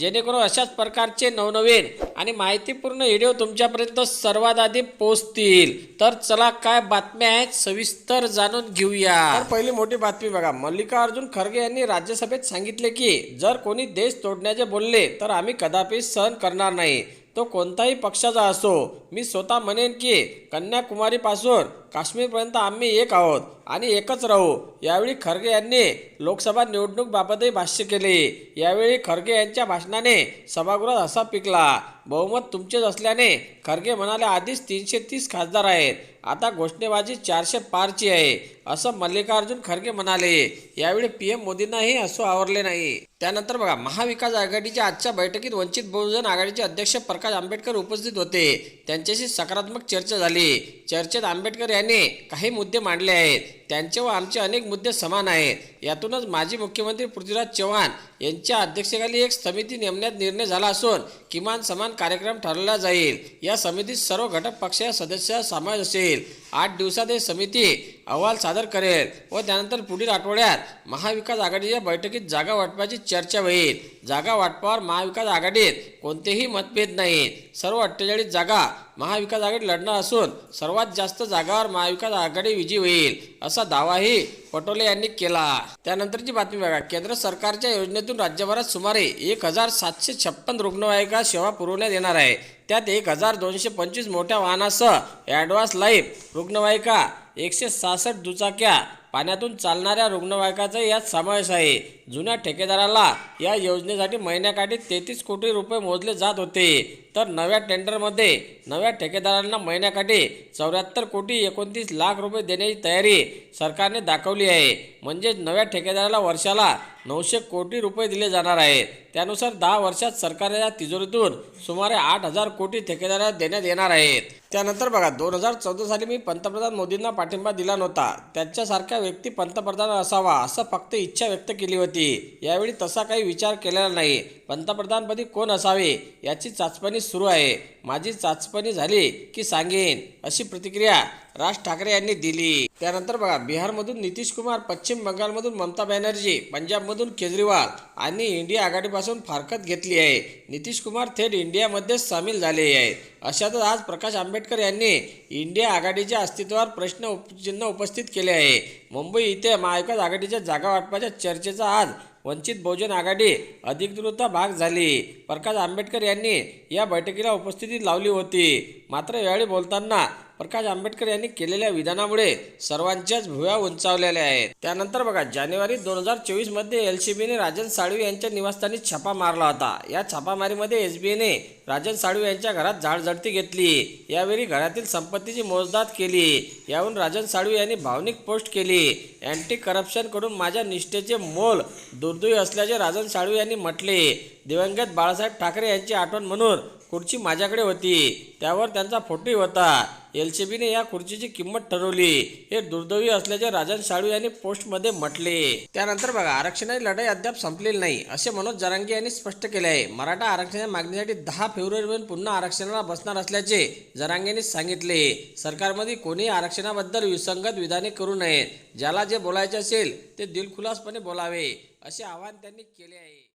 जेणेकरून अशाच प्रकारचे नवनवीन आणि माहितीपूर्ण व्हिडिओ तुमच्यापर्यंत सर्वात आधी पोहोचतील. तर चला काय बातम्या आहेत सविस्तर जाणून घेऊया. तर पहिली मोठी बातमी बघा. मल्लिकार्जुन खरगे यांनी राज्यसभेत सांगितले की जर कोणी देश तोडण्याचे बोलले तर आम्ही कदापि सहन करणार नाही. तो कोणताही पक्षाचा असो मी स्वतः म्हणेन की कन्याकुमारीपासून काश्मीरपर्यंत आम्ही एक आहोत आणि एकच राहू. यावेळी खरगे यांनी लोकसभा निवडणूकबाबतही भाष्य केले. यावेळी खरगे यांच्या भाषणाने सभागृहात असा पिकला. बहुमत तुमचेच असल्याने खरगे म्हणाले आधीच तीनशे तीस खासदार आहेत. आता घोषणेबाजी चारशे पारची आहे. असं मल्लिकार्जुन खरगे म्हणाले. यावेळी पी एम मोदींनाही असं आवरले नाही. त्यानंतर बघा महाविकास आघाडीच्या आजच्या बैठकीत वंचित बहुजन आघाडीचे अध्यक्ष प्रकाश आंबेडकर उपस्थित होते. त्यांच्याशी सकारात्मक चर्चा झाली. चर्चेत आंबेडकर यांनी काही मुद्दे मांडले आहेत. त्यांचे व आमचे अनेक मुद्दे समान आहेत. यातूनच माजी मुख्यमंत्री पृथ्वीराज चव्हाण यांच्या अध्यक्षतेखाली एक समिती नेमण्यात निर्णय झाला असून किमान समान कार्यक्रम ठरवला जाईल. या समितीत सर्व घटक पक्ष सदस्य समावेश असेल. आठ दिवसात ही समिती अहवाल सादर करेल व त्यानंतर पुढील आठवड्यात महाविकास आघाडीच्या बैठकीत जागा वाटपाची चर्चा होईल. जागा वाटपावर महाविकास आघाडीत कोणतेही मतभेद नाही. सर्व अठ्ठेचाळीस जागा महाविकास आघाडी लढणार असून सर्वात जास्त जागावर महाविकास आघाडी विजयी होईल असा दावाही पटोले यांनी केला. त्यानंतरची बातमी बघा. केंद्र सरकारच्या योजनेतून राज्यभरात सुमारे एक हजार सातशे छप्पन रुग्णवाहिका सेवा पुरवण्यात येणार आहे. त्यात एक हजार दोनशे पंचवीस मोठ्या वाहनासह ॲडव्हान्स लाईफ रुग्णवाहिका एकशे सहासष्ट दुचाक्या पाण्यातून चालणाऱ्या रुग्णवाहिकाचा यात समावेश आहे. जुन्या ठेकेदाराला या योजनेसाठी महिन्याकाठी तेहतीस कोटी रुपये मोजले जात होते. तर नव्या टेंडरमध्ये नव्या ठेकेदारांना महिन्याकाठी चौऱ्याहत्तर कोटी एकोणतीस लाख रुपये देण्याची तयारी सरकारने दाखवली आहे. म्हणजेच नव्या ठेकेदाराला वर्षाला नऊशे कोटी रुपये दिले जाणार आहेत त्यानुसार दहा वर्षात सरकारच्या तिजोरीतून सुमारे आठ हजार कोटी ठेकेदाराला देण्यात येणार आहेत. त्यानंतर बघा दोन हजार चौदा साली मी पंतप्रधान मोदींना पाठिंबा दिला नव्हता. त्याच्यासारख्या व्यक्ती पंतप्रधान असावा असं फक्त इच्छा व्यक्त केली होती. यावेळी तसा काही विचार केलेला नाही. पंतप्रधानपदी कोण असावे याची चाचपणी सुरू आहे. माझी चाचपणी झाली की सांगेन अशी प्रतिक्रिया राज ठाकरे यांनी दिली. त्यानंतर बघा बिहारमधून नितीश कुमार पश्चिम बंगालमधून ममता बॅनर्जी पंजाबमधून केजरीवाल आणि इंडिया आघाडीपासून फारकत घेतली आहे. नितीश कुमार थेट इंडियामध्ये सामील झाले आहेत. अशातच आज प्रकाश आंबेडकर यांनी इंडिया आघाडीच्या अस्तित्वावर प्रश्न उपचिन्ह उपस्थित केले आहे. मुंबई इथे महाविकास आघाडीच्या जागा वाटपाच्या चर्चेचा आज वंचित बहुजन आघाडी अधिकृत भाग झाली. प्रकाश आंबेडकर यांनी या बैठकीला उपस्थिती लावली होती. मात्र यावेळी बोलताना प्रकाश आंबेडकर यांनी केलेल्या विधानामुळे सर्वांच्याच भुव्या उंचावलेल्या आहेत. त्यानंतर बघा जानेवारी दोन हजार चोवीसमध्ये एल सी बीने राजन साळवी यांच्या निवासस्थानी छापा मारला होता. या छापामारीमध्ये एस बी आयने राजन साळवी यांच्या घरात झाडझडती घेतली. यावेळी घरातील संपत्तीची मोजदाद केली. यावरून राजन साळवी यांनी भावनिक पोस्ट केली. अँटी करप्शनकडून माझ्या निष्ठेचे मोल दुर्दैवी असल्याचे राजन साळवी यांनी म्हटले. दिवंगत बाळासाहेब ठाकरे यांची आठवण म्हणून खुर्ची माझ्याकडे होती. त्यावर त्यांचा फोटोही होता. एल सी बीने या खुर्चीची किंमत ठरवली. हे दुर्दैवी असल्याचे राजन साळू यांनी पोस्टमध्ये म्हटले. त्यानंतर बघा आरक्षणाची लढाई अद्याप संपलेली नाही असे मनोज जरांगे यांनी स्पष्ट केले आहे. मराठा आरक्षणाच्या मागणीसाठी दहा फेब्रुवारीपर्यंत पुन्हा आरक्षणाला बसणार असल्याचे जरांगेंनी सांगितले. सरकारमध्ये कोणी आरक्षणाबद्दल विसंगत विधाने करू नयेत. ज्याला जे बोलायचे असेल ते दिलखुलासपणे बोलावे असे आवाहन त्यांनी केले आहे.